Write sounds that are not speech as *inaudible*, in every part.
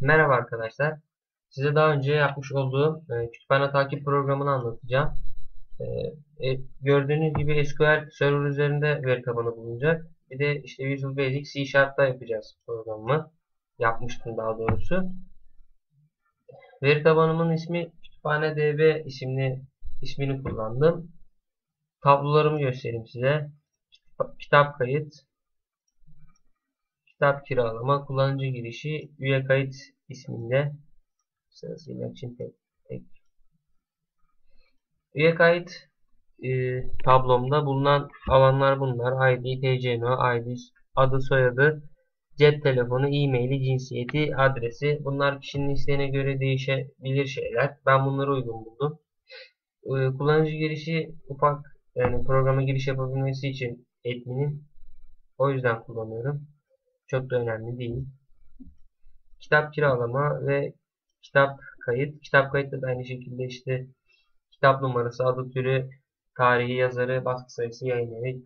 Merhaba arkadaşlar. Size daha önce yapmış olduğum e, kütüphane takip programını anlatacağım. E, e, gördüğünüz gibi SQL Server üzerinde veri tabanı bulunacak. Bir de işte Visual Basic C Sharp'ta yapacağız programı. Yapmıştım daha doğrusu. Veri tabanımın ismi Kütüphane DB isimli ismini kullandım. Tablolarımı göstereyim size. Kitap kayıt, kitap kiralama, kullanıcı girişi, üye kayıt isminde sırasıyla için tek, tek. Üye kayıt e, tablomda bulunan alanlar bunlar. ID, TCNO, ID, adı, soyadı, cep telefonu, e-maili, cinsiyeti, adresi. Bunlar kişinin isteğine göre değişebilir şeyler. Ben bunları uygun buldum. E, kullanıcı girişi ufak yani programa giriş yapabilmesi için admin'in o yüzden kullanıyorum. Çok da önemli değil. Kitap kiralama ve kitap kayıt. Kitap kayıt da aynı şekilde işte kitap numarası, adı türü, tarihi, yazarı, baskı sayısı, yayın evi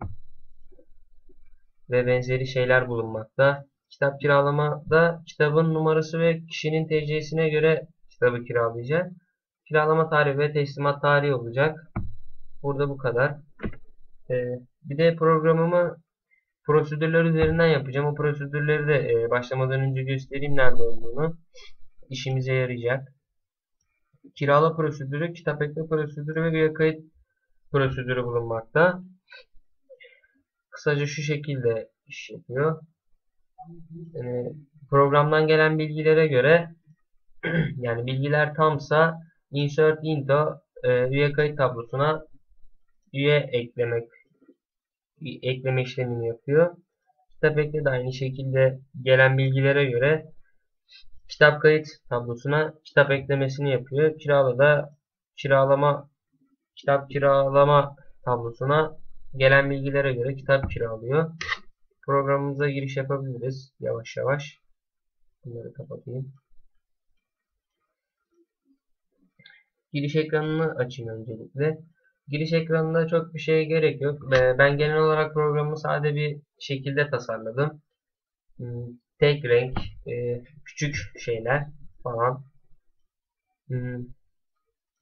ve benzeri şeyler bulunmakta. Kitap kiralamada kitabın numarası ve kişinin TC'sine göre kitabı kiralayacak. Kiralama tarihi ve teslimat tarihi olacak. Burada bu kadar. Ee, bir de programımı prosedürler üzerinden yapacağım. O prosedürleri de e, başlamadan önce göstereyim nerede olduğunu. İşimize yarayacak. Kirala prosedürü, kitap ekle prosedürü ve üye kayıt prosedürü bulunmakta. Kısaca şu şekilde iş yapıyor. Yani programdan gelen bilgilere göre *clears throat* yani bilgiler tamsa insert into e, üye kayıt tablosuna üye eklemek ekleme işlemini yapıyor. Kitap ekle de aynı şekilde gelen bilgilere göre kitap kayıt tablosuna kitap eklemesini yapıyor. Kirala da kiralama kitap kiralama tablosuna gelen bilgilere göre kitap kiralıyor. Programımıza giriş yapabiliriz yavaş yavaş. Bunları kapatayım. Giriş ekranını açayım öncelikle. Giriş ekranında çok bir şeye gerek yok. Ben genel olarak programı sade bir şekilde tasarladım. Hmm, tek renk, e, küçük şeyler falan. Hmm,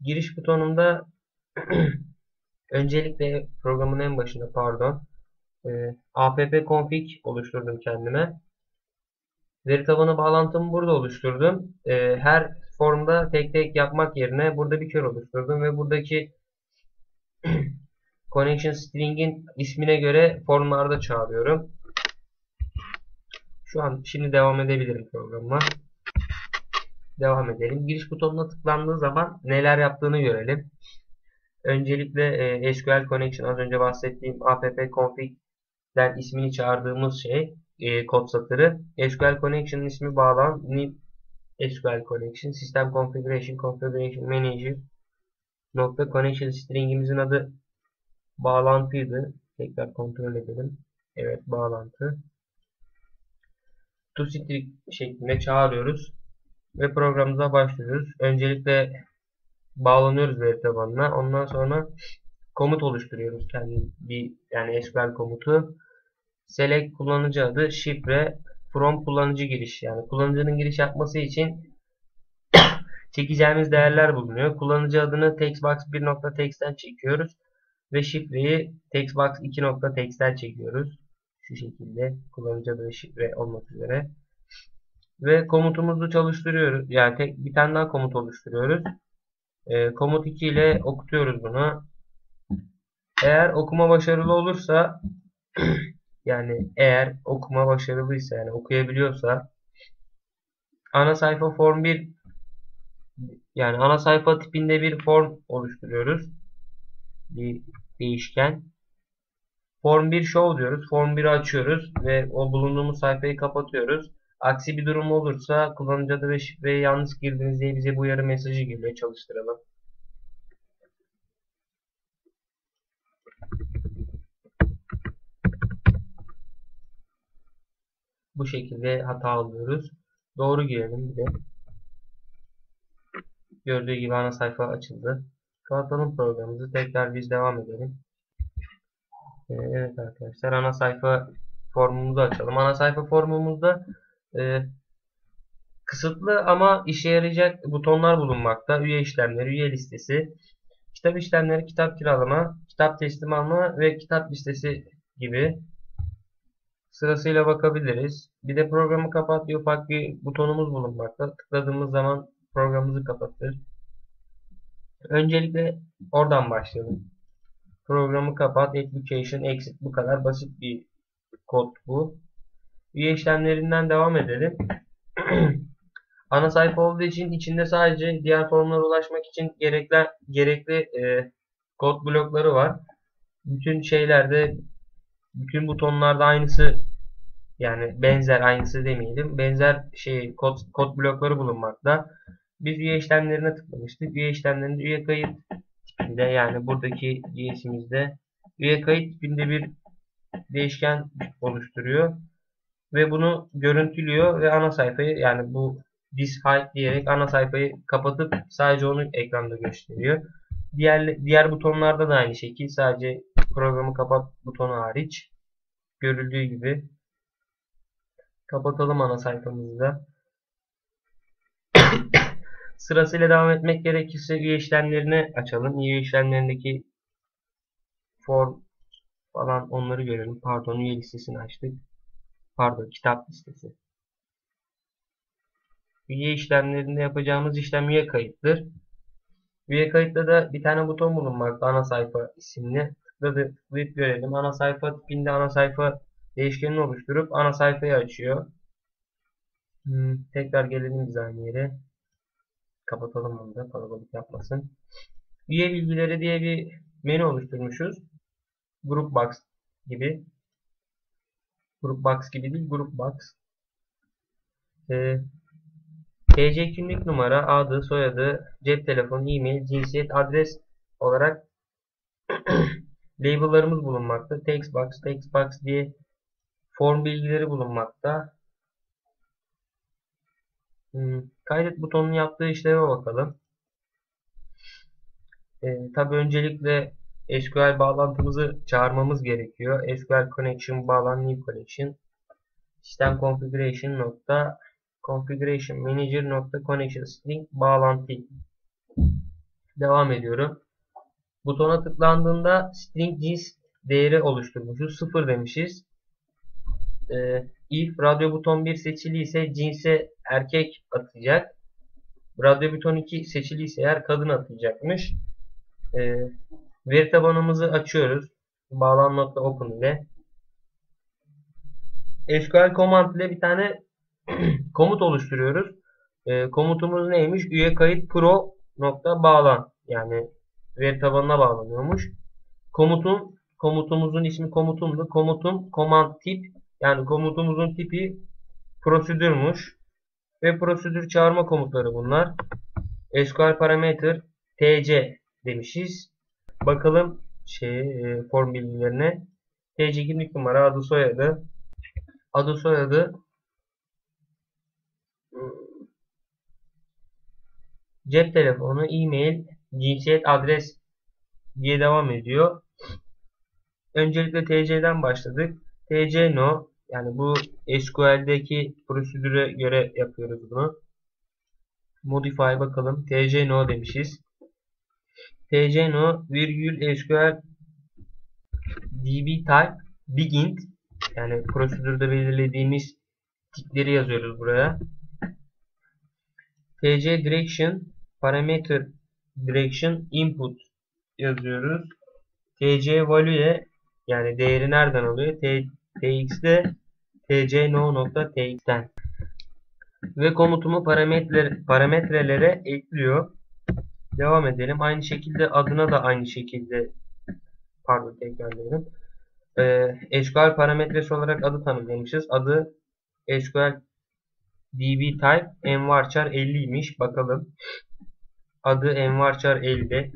giriş butonunda *clears throat* öncelikle programın en başında pardon e, app config oluşturdum kendime. Veri tabanı bağlantımı burada oluşturdum. E, her formda tek tek yapmak yerine burada bir kör oluşturdum ve buradaki *clears throat* connection string'in ismine göre formlarda çağırıyorum. Şu an şimdi devam edebilirim programıma. Devam edelim. Giriş butonuna tıklandığı zaman neler yaptığını görelim. Öncelikle e, SQL Connection az önce bahsettiğim app config'den ismini çağırdığımız şey e, kod satırı. SQL Connection'ın ismi bağlan SQL Connection System Configuration Configuration Manager nokta connection stringimizin adı bağlantıydı. Tekrar kontrol edelim. Evet bağlantı. ToString şeklinde çağırıyoruz. Ve programımıza başlıyoruz. Öncelikle bağlanıyoruz veri tabanına. Ondan sonra komut oluşturuyoruz. Kendi bir yani SQL komutu. Select kullanıcı adı, şifre, from kullanıcı giriş. Yani kullanıcının giriş yapması için çekeceğimiz değerler bulunuyor. Kullanıcı adını textbox1.text'ten çekiyoruz ve şifreyi textbox2.text'ten çekiyoruz. Şu şekilde kullanıcı adı ve şifre olmak üzere. Ve komutumuzu çalıştırıyoruz. Yani tek bir tane daha komut oluşturuyoruz. E, komut 2 ile okutuyoruz bunu. Eğer okuma başarılı olursa *clears throat* yani eğer okuma başarılıysa yani okuyabiliyorsa ana sayfa form 1 yani ana sayfa tipinde bir form oluşturuyoruz. Bir değişken. Form 1 show diyoruz. Form 1'i açıyoruz ve o bulunduğumuz sayfayı kapatıyoruz. Aksi bir durum olursa kullanıcı adı ve şifreyi yanlış girdiniz diye bize bu uyarı mesajı geliyor. Çalıştıralım. Bu şekilde hata alıyoruz. Doğru girelim bir de. Gördüğü gibi ana sayfa açıldı. Kapatalım programımızı. Tekrar biz devam edelim. Ee, evet arkadaşlar ana sayfa formumuzu açalım. Ana sayfa formumuzda e, kısıtlı ama işe yarayacak butonlar bulunmakta. Üye işlemleri, üye listesi, kitap işlemleri, kitap kiralama, kitap teslim alma ve kitap listesi gibi sırasıyla bakabiliriz. Bir de programı kapat diye bir butonumuz bulunmakta. Tıkladığımız zaman programımızı kapatır. Öncelikle oradan başlayalım. Programı kapat, application, exit bu kadar basit bir kod bu. Üye işlemlerinden devam edelim. *clears throat* Ana sayfa olduğu için içinde sadece diğer formlara ulaşmak için gerekli gerekli e, kod blokları var. Bütün şeylerde bütün butonlarda aynısı yani benzer aynısı demeyelim. Benzer şey kod, kod blokları bulunmakta. Biz üye işlemlerine tıklamıştık. Üye işlemlerinde üye kayıt tipinde yani buradaki üyesimizde üye kayıt tipinde bir değişken oluşturuyor ve bunu görüntülüyor ve ana sayfayı yani bu this hide diyerek ana sayfayı kapatıp sadece onu ekranda gösteriyor. Diğer diğer butonlarda da aynı şekil sadece programı kapat butonu hariç görüldüğü gibi kapatalım ana sayfamızda. Sırasıyla devam etmek gerekirse üye işlemlerini açalım. Üye işlemlerindeki form falan onları görelim. Pardon üye listesini açtık. Pardon kitap listesi. Üye işlemlerinde yapacağımız işlem üye kayıttır. Üye kayıtta da bir tane buton bulunmakta ana sayfa isimli. Tıkladı, tıklayıp görelim. Ana sayfa tipinde ana sayfa değişkenini oluşturup ana sayfayı açıyor. Hmm, tekrar gelelim biz aynı yere. Kapatalım bunu da kalabalık yapmasın. Üye bilgileri diye bir menü oluşturmuşuz. Group Box gibi. Group Box gibi değil, Group Box. Ee, TC kimlik numara, adı, soyadı, cep telefonu, e-mail, cinsiyet, adres olarak *clears throat* label'larımız bulunmakta. Text box, text box diye form bilgileri bulunmakta. Hmm, kaydet butonunun yaptığı işleme bakalım. Ee, Tabi öncelikle SQL bağlantımızı çağırmamız gerekiyor. SQL connection bağlan new connection sistem configuration nokta configuration manager nokta connection string bağlantı devam ediyorum. Butona tıklandığında string cins değeri oluşturmuşuz. 0 demişiz. Ee, if radyo buton 1 seçili ise cinse erkek atacak. Radyo buton 2 seçili ise eğer kadın atacakmış. Ee, Veri tabanımızı açıyoruz. Bağlan ile. SQL command ile bir tane *clears throat* komut oluşturuyoruz. E, komutumuz neymiş? Üye kayıt pro nokta bağlan. Yani veri tabanına bağlanıyormuş. Komutun komutumuzun ismi komutumdu. Komutum command tip yani komutumuzun tipi prosedürmüş. Ve prosedür çağırma komutları bunlar. SQL parameter tc demişiz. Bakalım şey e, form bilgilerine. TC kimlik numara, adı soyadı. Adı soyadı cep telefonu, e-mail, cinsiyet, adres diye devam ediyor. Öncelikle TC'den başladık. TC no yani bu SQL'deki prosedüre göre yapıyoruz bunu. Modify bakalım. TC no demişiz tcno virgül sql db type begin yani prosedürde belirlediğimiz tipleri yazıyoruz buraya. tc direction parameter direction input yazıyoruz. tc value yani değeri nereden alıyor? tx'de tc no nokta tx'ten ve komutumu parametre, parametrelere ekliyor. Devam edelim. Aynı şekilde adına da aynı şekilde pardon tekrarlayalım. Ee, SQL parametresi olarak adı tanımlamışız. Adı SQL DB type envarchar 50'ymiş. Bakalım. Adı envarchar 50.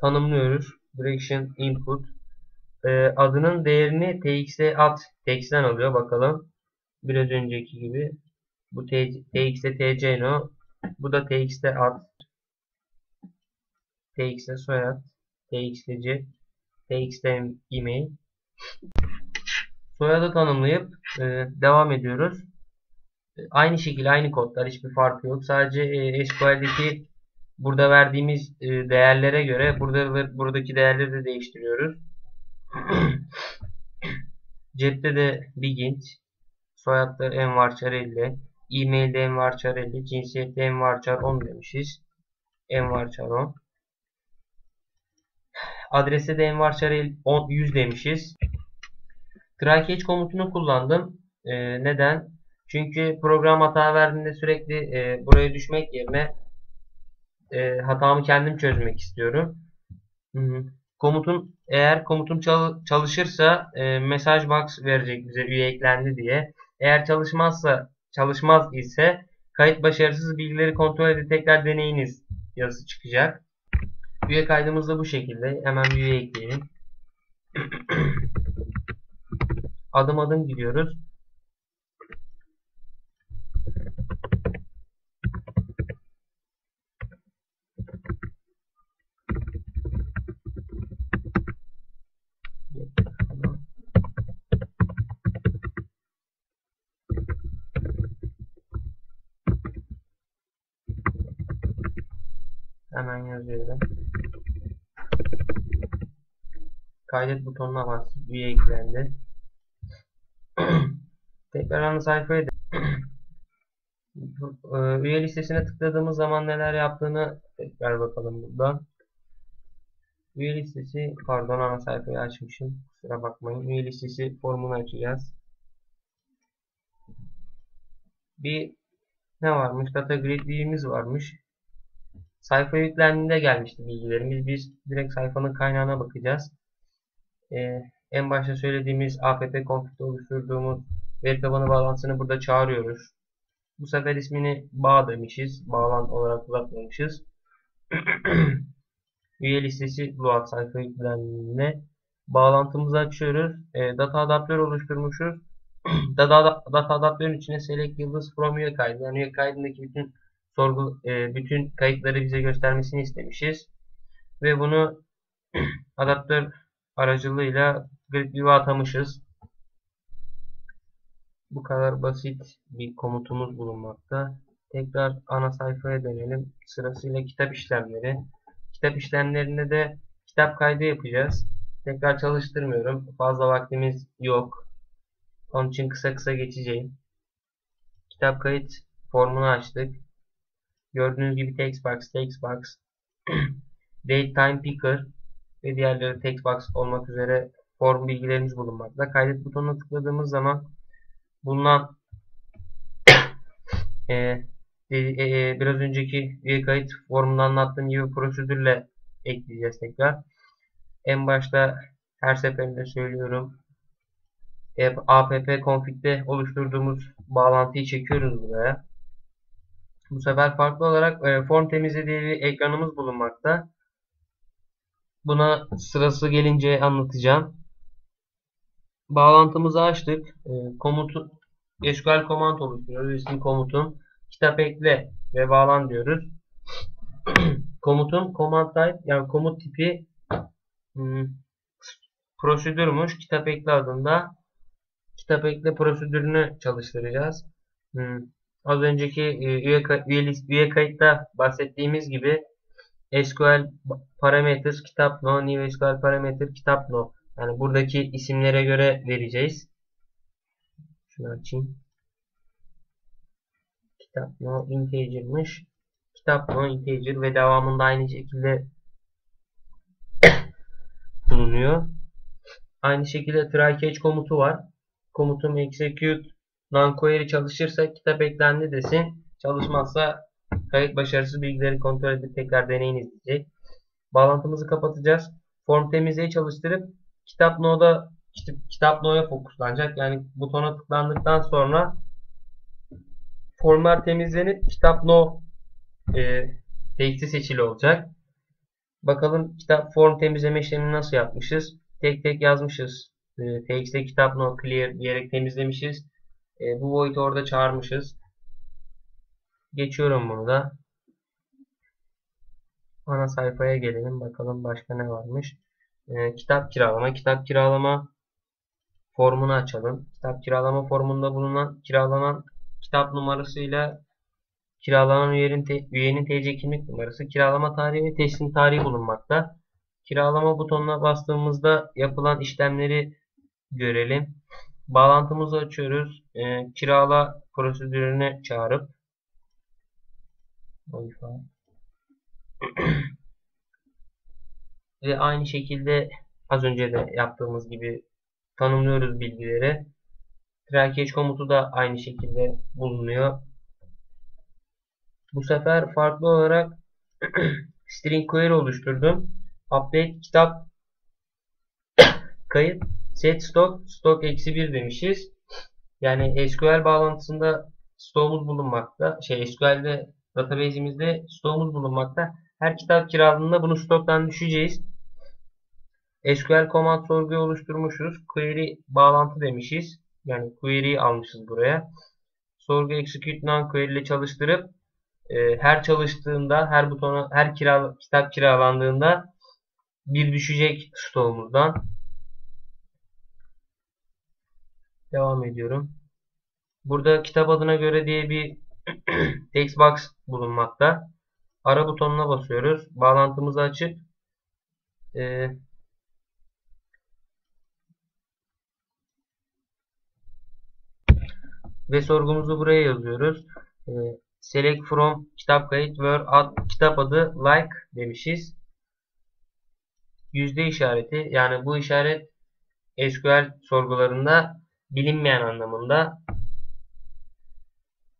Tanımlıyoruz. Direction input. Ee, adının değerini tx'e at. Text'ten alıyor. Bakalım. Biraz önceki gibi. Bu tx'e tc no. Bu da tx'te at. TX'de soyad, TX'lici, TX'de e-mail. Soyadı tanımlayıp e, devam ediyoruz. Aynı şekilde aynı kodlar hiçbir farkı yok. Sadece e, SQL'deki burada verdiğimiz e, değerlere göre burada buradaki değerleri de değiştiriyoruz. *laughs* Cepte de Bigint, soyadda Envarçar 50, e-mailde Envarçar 50, cinsiyette Envarçar 10 demişiz. Envarçar 10. Adrese de Envarçar 100 demişiz. Try komutunu kullandım. Ee, neden? Çünkü program hata verdiğinde sürekli e, buraya düşmek yerine e, hatamı kendim çözmek istiyorum. Hı -hı. Komutun eğer komutum çalışırsa e, mesaj box verecek bize üye eklendi diye. Eğer çalışmazsa çalışmaz ise kayıt başarısız bilgileri kontrol edip tekrar deneyiniz yazısı çıkacak. Üye kaydımız da bu şekilde. Hemen bir üye ekleyelim. *clears throat* adım adım gidiyoruz. Hemen yazıyorum. Kaydet butonuna bas. Üye eklendi. *clears throat* Tekrar ana sayfaya *clears throat* üye listesine tıkladığımız zaman neler yaptığını tekrar bakalım buradan. Üye listesi, pardon ana sayfayı açmışım. Kusura bakmayın. Üye listesi formunu açacağız. Bir ne varmış? Data grid view'imiz varmış. Sayfa yüklendiğinde gelmişti bilgilerimiz. Biz direkt sayfanın kaynağına bakacağız. Ee, en başta söylediğimiz app config'de oluşturduğumuz veri tabanı bağlantısını burada çağırıyoruz. Bu sefer ismini bağ demişiz. Bağlantı olarak uzatmamışız. *clears throat* Üye listesi load sayfa yüklendiğinde bağlantımızı açıyoruz. E, data adaptör oluşturmuşuz. *clears throat* data, data adaptörün içine select yıldız from üye kaydı. Yani üye kaydındaki bütün sorgu e, bütün kayıtları bize göstermesini istemişiz. Ve bunu *clears throat* adaptör aracılığıyla grid atamışız. Bu kadar basit bir komutumuz bulunmakta. Tekrar ana sayfaya dönelim. Sırasıyla kitap işlemleri. Kitap işlemlerinde de kitap kaydı yapacağız. Tekrar çalıştırmıyorum. Fazla vaktimiz yok. Onun için kısa kısa geçeceğim. Kitap kayıt formunu açtık. Gördüğünüz gibi textbox, textbox, *clears throat* datetime picker ve diğerleri textbox olmak üzere form bilgilerimiz bulunmakta. Kaydet butonuna tıkladığımız zaman bulunan *clears throat* e, e, e, biraz önceki üye kayıt formunda anlattığım gibi prosedürle ekleyeceğiz tekrar. En başta her seferinde söylüyorum. E, app config'de oluşturduğumuz bağlantıyı çekiyoruz buraya. Bu sefer farklı olarak e, form temizle diye bir ekranımız bulunmakta. Buna sırası gelince anlatacağım. Bağlantımızı açtık. E, komutu SQL komut oluşturuyoruz. İsim komutun kitap ekle ve bağlan diyoruz. *clears throat* komutun command type yani komut tipi hmm, prosedürmüş. Kitap ekle adında kitap ekle prosedürünü çalıştıracağız. Hmm. Az önceki e, üye, üye, üye kayıtta bahsettiğimiz gibi SQL parameters kitap no, new SQL parameter kitap no. Yani buradaki isimlere göre vereceğiz. Şunu açayım. Kitap no integer'mış. Kitap no integer ve devamında aynı şekilde *coughs* bulunuyor. Aynı şekilde try catch komutu var. Komutum execute non-query çalışırsa kitap eklendi desin. Çalışmazsa kayıt başarısız bilgileri kontrol edip tekrar deneyiniz diyecek. Bağlantımızı kapatacağız. Form temizleyi çalıştırıp kitap no'da kitap, kitap no'ya fokuslanacak. Yani butona tıklandıktan sonra formlar temizlenip kitap no e, teksti seçili olacak. Bakalım kitap form temizleme işlemini nasıl yapmışız. Tek tek yazmışız. E, TXT kitap no clear diyerek temizlemişiz. E, bu void'i orada çağırmışız. Geçiyorum bunu da. Ana sayfaya gelelim. Bakalım başka ne varmış. E, kitap kiralama. Kitap kiralama formunu açalım. Kitap kiralama formunda bulunan kiralanan kitap numarasıyla kiralanan üyenin, te, üyenin TC kimlik numarası, kiralama tarihi ve teslim tarihi bulunmakta. Kiralama butonuna bastığımızda yapılan işlemleri görelim. Bağlantımızı açıyoruz. E, kirala prosedürünü çağırıp *clears throat* ve aynı şekilde az önce de yaptığımız gibi tanımlıyoruz bilgileri. Trackage komutu da aynı şekilde bulunuyor. Bu sefer farklı olarak *clears throat* string query oluşturdum. Update kitap *clears throat* kayıt set stock stock eksi 1 demişiz. Yani SQL bağlantısında stoğumuz bulunmakta. Şey SQL'de database'imizde stoğumuz bulunmakta. Her kitap kiraladığında bunu stoktan düşeceğiz. SQL command sorguyu oluşturmuşuz. Query bağlantı demişiz. Yani query'yi almışız buraya. Sorgu execute non query ile çalıştırıp e, her çalıştığında, her butona, her kira, kitap kiralandığında bir düşecek stoğumuzdan. Devam ediyorum. Burada kitap adına göre diye bir *clears throat* text bulunmakta. Ara butonuna basıyoruz. Bağlantımızı açıp e, ve sorgumuzu buraya yazıyoruz. E, select from kitap kayıt where ad, kitap adı like demişiz. Yüzde işareti yani bu işaret SQL sorgularında bilinmeyen anlamında.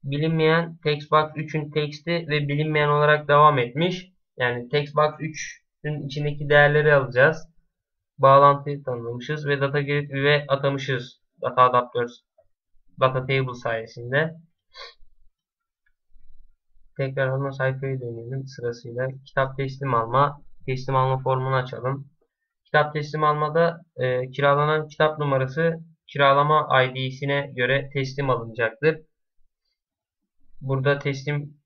Bilinmeyen textbox 3'ün teksti ve bilinmeyen olarak devam etmiş. Yani textbox 3'ün içindeki değerleri alacağız. Bağlantıyı tanımlamışız ve data grid üye atamışız. Data adapters data table sayesinde. Tekrar ana sayfaya dönelim sırasıyla. Kitap teslim alma, teslim alma formunu açalım. Kitap teslim almada e, kiralanan kitap numarası kiralama ID'sine göre teslim alınacaktır. Burada teslim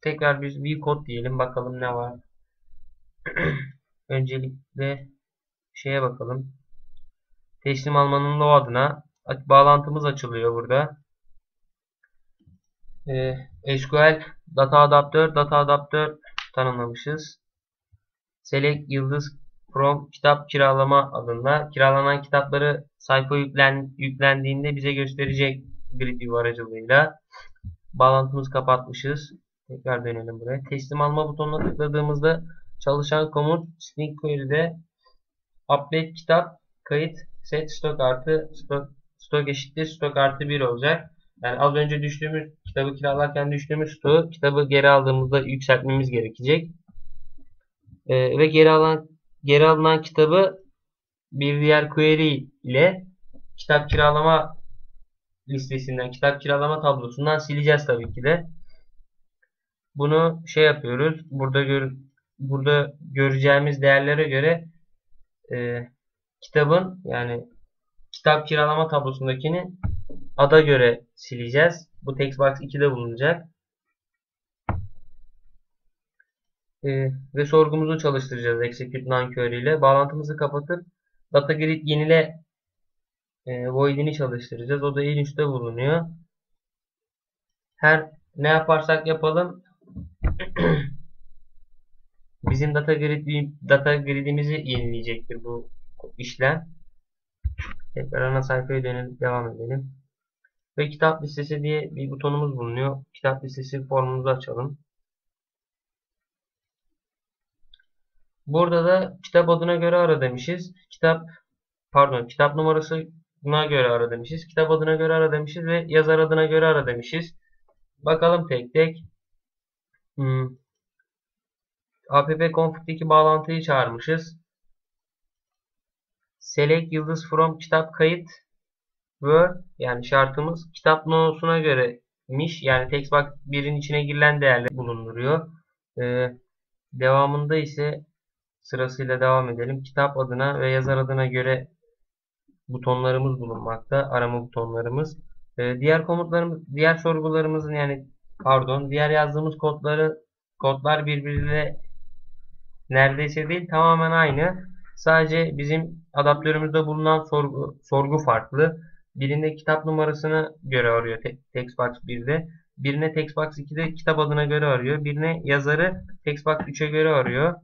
tekrar bir kod diyelim bakalım ne var. *clears throat* Öncelikle şeye bakalım. Teslim almanın o adına bağlantımız açılıyor burada. Ee, SQL data adaptör data adaptör tanımlamışız. Select yıldız from kitap kiralama adında kiralanan kitapları sayfa yüklen, yüklendiğinde bize gösterecek grid view aracılığıyla. Bağlantımızı kapatmışız. Tekrar dönelim buraya. Teslim alma butonuna tıkladığımızda çalışan komut string query'de update kitap kayıt set stok artı stok, stok eşittir stok artı 1 olacak. Yani az önce düştüğümüz kitabı kiralarken düştüğümüz stoğu kitabı geri aldığımızda yükseltmemiz gerekecek. Ee, ve geri alan geri alınan kitabı bir diğer query ile kitap kiralama listesinden, kitap kiralama tablosundan sileceğiz tabii ki de. Bunu şey yapıyoruz. Burada gör, burada göreceğimiz değerlere göre e, kitabın yani kitap kiralama tablosundakini ada göre sileceğiz. Bu textbox 2'de bulunacak. E, ve sorgumuzu çalıştıracağız execute non-query ile. Bağlantımızı kapatıp data grid yenile e, void'ini çalıştıracağız. O da en bulunuyor. Her ne yaparsak yapalım *clears throat* bizim data grid data gridimizi yenileyecektir bu işlem. Tekrar ana sayfaya dönelim devam edelim. Ve kitap listesi diye bir butonumuz bulunuyor. Kitap listesi formumuzu açalım. Burada da kitap adına göre ara demişiz. Kitap pardon kitap numarasına göre ara demişiz. Kitap adına göre ara demişiz ve yazar adına göre ara demişiz. Bakalım tek tek. Hmm. app config'deki bağlantıyı çağırmışız. Select yıldız from kitap kayıt word yani şartımız kitap no'suna göremiş. Yani textbox 1'in içine girilen değerler bulunduruyor. Ee, devamında ise Sırasıyla devam edelim. Kitap adına ve yazar adına göre butonlarımız bulunmakta. Arama butonlarımız. Ee, diğer komutlarımız, diğer sorgularımızın yani pardon, diğer yazdığımız kodları kodlar birbiriyle neredeyse değil tamamen aynı. Sadece bizim adaptörümüzde bulunan sorgu, sorgu farklı. Birinde kitap numarasına göre arıyor Textbox 1'de. Birine Textbox 2'de kitap adına göre arıyor. Birine yazarı Textbox 3'e göre arıyor.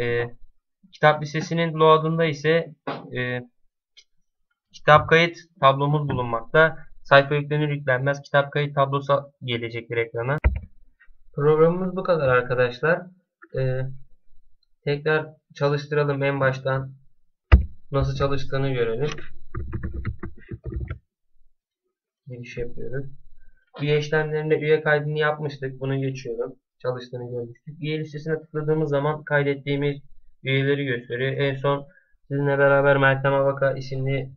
E, kitap listesinin load'unda ise e, kitap kayıt tablomuz bulunmakta. Sayfa yüklenir yüklenmez kitap kayıt tablosu gelecektir ekrana. Programımız bu kadar arkadaşlar. Ee, tekrar çalıştıralım en baştan nasıl çalıştığını görelim. Giriş yapıyoruz. Üye işlemlerinde üye kaydını yapmıştık. Bunu geçiyorum. Çalıştığını görmüştük. Üye listesine tıkladığımız zaman kaydettiğimiz üyeleri gösteriyor. En son sizinle beraber Meltem Avaka isimli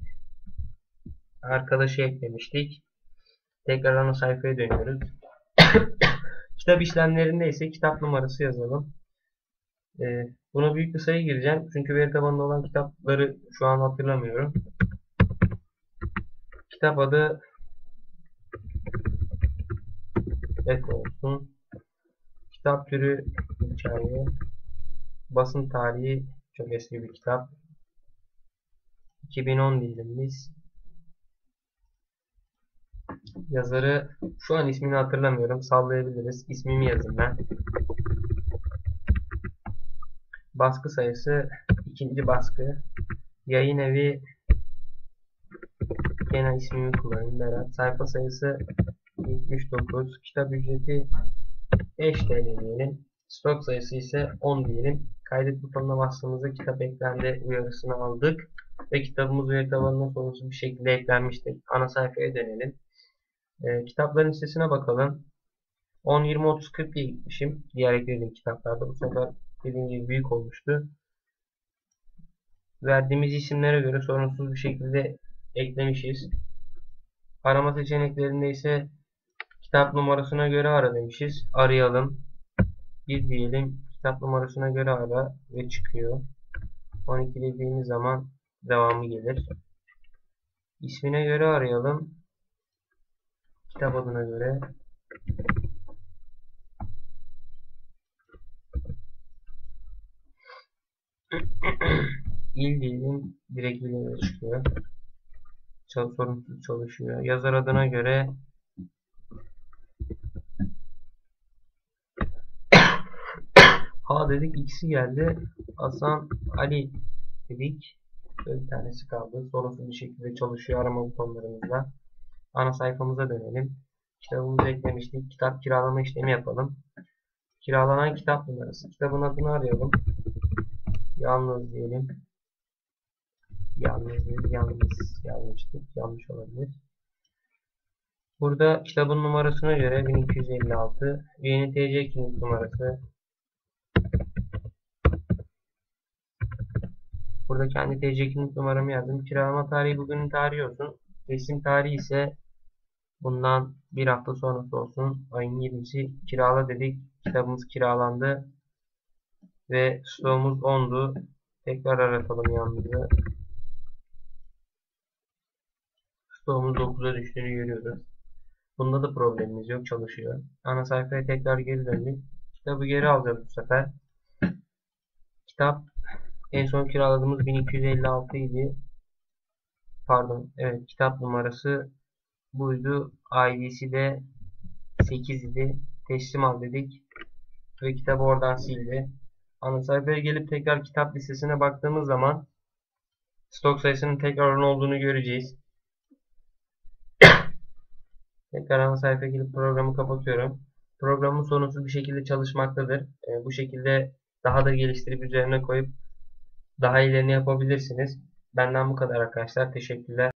arkadaşı eklemiştik. Tekrar ana sayfaya dönüyoruz. *coughs* kitap işlemlerinde ise kitap numarası yazalım. Ee, buna büyük bir sayı gireceğim. Çünkü veri tabanında olan kitapları şu an hatırlamıyorum. Kitap adı ek olsun. Kitap türü hikaye. Basın tarihi çok eski bir kitap. 2010 diyelim biz. Yazarı şu an ismini hatırlamıyorum. Sallayabiliriz. İsmimi yazın ben. Baskı sayısı ikinci baskı. Yayın evi gene ismimi kullanayım Berat. Sayfa sayısı 79. Kitap ücreti 5 TL diyelim. Stok sayısı ise 10 diyelim. Kaydet butonuna bastığımızda kitap eklendi uyarısını aldık. Ve kitabımız veri tabanına sorunsuz bir şekilde eklenmiştir. Ana sayfaya dönelim. E, kitapların listesine bakalım. 10, 20, 30, 40 diye gitmişim. Diğer eklediğim kitaplarda bu sefer dediğim gibi büyük olmuştu. Verdiğimiz isimlere göre sorunsuz bir şekilde eklemişiz. Arama seçeneklerinde ise kitap numarasına göre ara demişiz. Arayalım. Bir diyelim. Kitap numarasına göre ara ve çıkıyor. 12 dediğimiz zaman devamı gelir. İsmine göre arayalım. Kitap adına göre. *clears throat* İl diyelim direkt bilgiye çıkıyor. Çal sorunsuz çalışıyor. Yazar adına göre Ha dedik ikisi geldi. Hasan Ali dedik. Bir tanesi kaldı. Sorunsuz bir şekilde çalışıyor arama butonlarımızla. Ana sayfamıza dönelim. Kitabımızı eklemiştik. Kitap kiralama işlemi yapalım. Kiralanan kitap numarası. Kitabın adını arayalım. Yalnız diyelim. Yalnız değil, yalnız yazmıştık. Yanlış olabilir. Burada kitabın numarasına göre 1256. Üyenin TC kimlik numarası. Burada kendi TC kimlik numaramı yazdım. Kiralama tarihi bugünün tarihi olsun. Teslim tarihi ise bundan bir hafta sonrası olsun. Ayın 20'si kirala dedik. Kitabımız kiralandı. Ve stoğumuz 10'du. Tekrar aratalım yalnızca. Stoğumuz 9'a düştüğünü görüyoruz. Bunda da problemimiz yok. Çalışıyor. Ana sayfaya tekrar geri döndük. Kitabı geri alacağız bu sefer. Kitap en son kiraladığımız 1256 idi. Pardon. Evet. Kitap numarası buydu. ID'si de 8 idi. Teslim al dedik. Ve kitabı oradan sildi. Ana sayfaya gelip tekrar kitap listesine baktığımız zaman stok sayısının tekrar 10 olduğunu göreceğiz. *coughs* tekrar ana sayfaya gelip programı kapatıyorum. Programın sorunsuz bir şekilde çalışmaktadır. E, bu şekilde daha da geliştirip üzerine koyup daha iyilerini yapabilirsiniz. Benden bu kadar arkadaşlar. Teşekkürler.